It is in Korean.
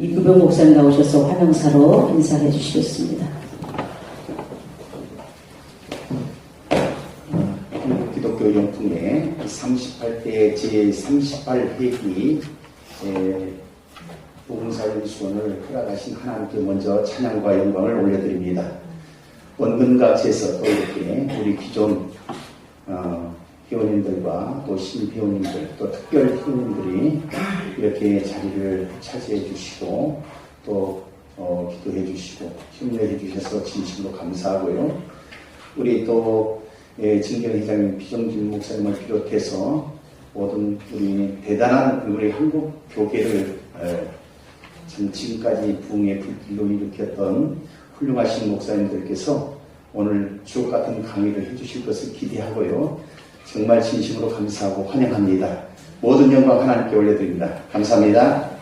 이규병 목사님 나오셔서 환영사로 인사해 주시겠습니다. 한국 기독교 용풍의 38대 제38회기 복음사연수원을 허락하신 하나님께 먼저 찬양과 영광을 올려드립니다. 원근각지에서 또 이렇게 우리 기존 어, 회원님들과 또 신회원님들 또 특별 회원님들이 이렇게 자리를 차지해 주시고 또 어, 기도해 주시고 힘내해 주셔서 진심으로 감사하고요. 우리 또 예, 진경 회장님, 비정진 목사님을 비롯해서 모든 우리 대단한 우리 한국 교계를 에, 참 지금까지 부흥의 불길로 일으켰던 훌륭하신 목사님들께서 오늘 주옥 같은 강의를 해주실 것을 기대하고요. 정말 진심으로 감사하고 환영합니다. 모든 영광 하나님께 올려드립니다. 감사합니다.